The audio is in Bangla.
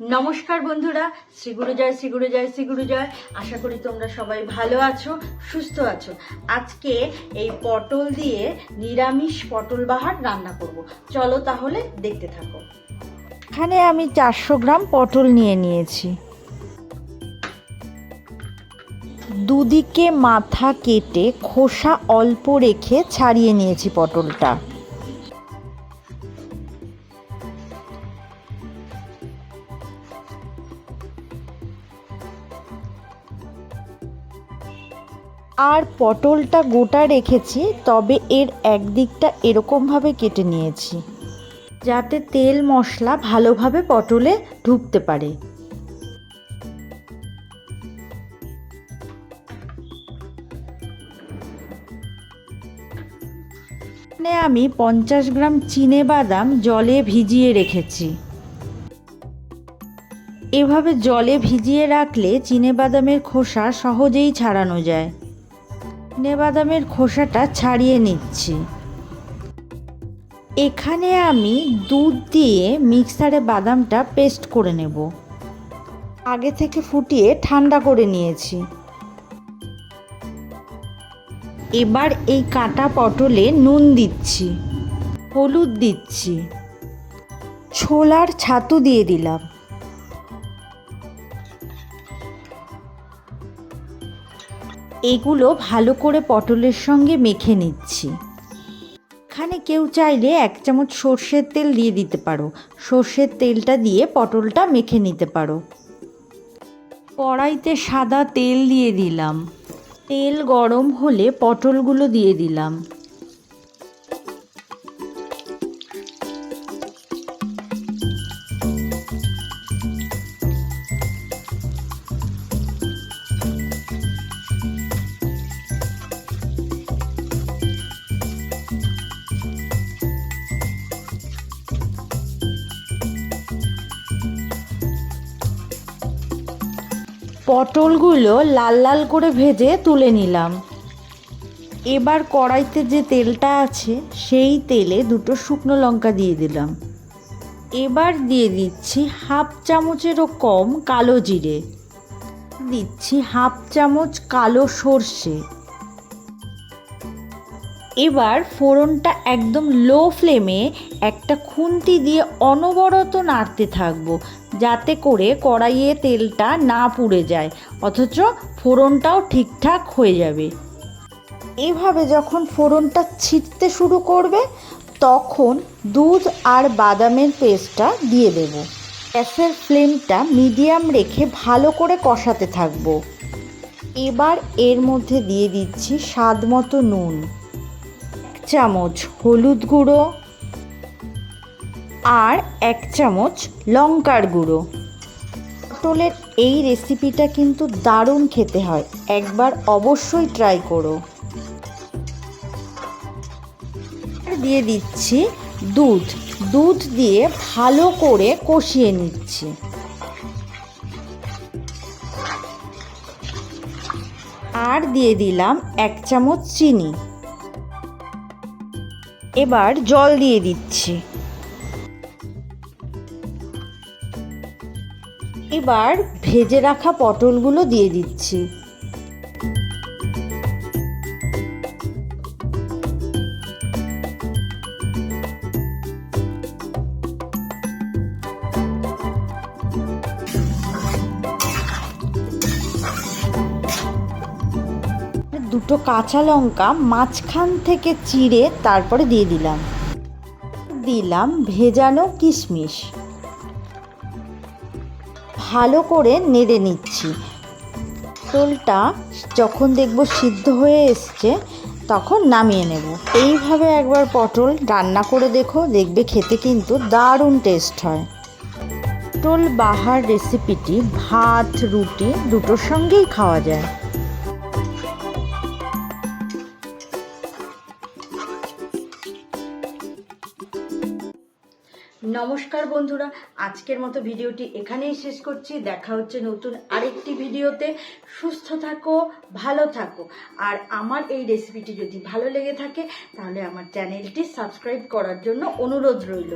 নমস্কার বন্ধুরা শ্রীগুরু জয় শ্রীগুরু জয় শ্রীগুরু জয়। আশা করি তোমরা সবাই ভালো আছো, সুস্থ আছো। আজকে এই পটল দিয়ে নিরামিষ পটল বাহার রান্না করব। চলো তাহলে দেখতে থাকো। এখানে আমি চারশো গ্রাম পটল নিয়ে নিয়েছি। দুদিকে মাথা কেটে খোসা অল্প রেখে ছাড়িয়ে নিয়েছি পটলটা। আর পটলটা গোটা রেখেছি, তবে এর একদিকটা এরকমভাবে কেটে নিয়েছি। যাতে তেল মশলা ভালোভাবে পটলে ঢুকতে পারে। আমি পঞ্চাশ গ্রাম চিনে বাদাম জলে ভিজিয়ে রেখেছি। এভাবে জলে ভিজিয়ে রাখলে চিনে বাদামের খোসা সহজেই ছাড়ানো যায়। বাদামের খোসাটা ছাড়িয়ে নিচ্ছি। এখানে আমি দুধ দিয়ে মিক্সারে বাদামটা পেস্ট করে নেব। আগে থেকে ফুটিয়ে ঠান্ডা করে নিয়েছি। এবার এই কাটা পটলে নুন দিচ্ছি, হলুদ দিচ্ছি, ছোলার ছাতু দিয়ে দিলাম। এগুলো ভালো করে পটলের সঙ্গে মেখে নিচ্ছি। এখানে কেউ চাইলে এক চামচ সর্ষের তেল দিয়ে দিতে পারো। সর্ষের তেলটা দিয়ে পটলটা মেখে নিতে পারো। কড়াইতে সাদা তেল দিয়ে দিলাম। তেল গরম হলে পটলগুলো দিয়ে দিলাম। পটলগুলো লাল লাল করে ভেজে তুলে নিলাম। এবার কড়াইতে যে তেলটা আছে, সেই তেলে দুটো শুকনো লঙ্কা দিয়ে দিলাম। এবার দিয়ে দিচ্ছি হাফ চামচেরও কম কালো জিরে। দিচ্ছি হাফ চামচ কালো সর্ষে। এবার ফোড়নটা একদম লো ফ্লেমে একটা খুন্তি দিয়ে অনবরত নাড়তে থাকব। যাতে করে কড়াইয়ে তেলটা না পুড়ে যায়, অথচ ফোড়নটাও ঠিকঠাক হয়ে যাবে। এভাবে যখন ফোড়নটা ছিটতে শুরু করবে, তখন দুধ আর বাদামের পেস্টটা দিয়ে দেব। গ্যাসের ফ্লেমটা মিডিয়াম রেখে ভালো করে কষাতে থাকব। এবার এর মধ্যে দিয়ে দিচ্ছি স্বাদ মতো নুন। এক চামচ হলুদ গুঁড়ো আর এক চামচ লঙ্কার গুঁড়ো। পটলের এই রেসিপিটা কিন্তু দারুণ খেতে হয়। একবার অবশ্যই ট্রাই করো। দিয়ে দিচ্ছি দুধ। দুধ দিয়ে ভালো করে কষিয়ে নিচ্ছি। আর দিয়ে দিলাম এক চামচ চিনি। এবার জল দিয়ে দিচ্ছি। এবার ভেজে রাখা পটলগুলো দিয়ে দিচ্ছি। দুটো কাঁচা লঙ্কা মাঝখান থেকে চিড়ে তারপরে দিয়ে দিলাম। দিলাম ভেজানো কিশমিশ। ভালো করে নেড়ে নিচ্ছি। পটলটা যখন দেখব সিদ্ধ হয়ে এসছে, তখন নামিয়ে নেব। এইভাবে একবার পটল রান্না করে দেখো, দেখবে খেতে কিন্তু দারুণ টেস্ট হয়। পটল বাহার রেসিপিটি ভাত, রুটি দুটোর সঙ্গেই খাওয়া যায়। নমস্কার বন্ধুরা, আজকের মতো ভিডিওটি এখানেই শেষ করছি। দেখা হচ্ছে নতুন আরেকটি ভিডিওতে। সুস্থ থাকো, ভালো থাকো। আর আমার এই রেসিপিটি যদি ভালো লেগে থাকে, তাহলে আমার চ্যানেলটি সাবস্ক্রাইব করার জন্য অনুরোধ রইল।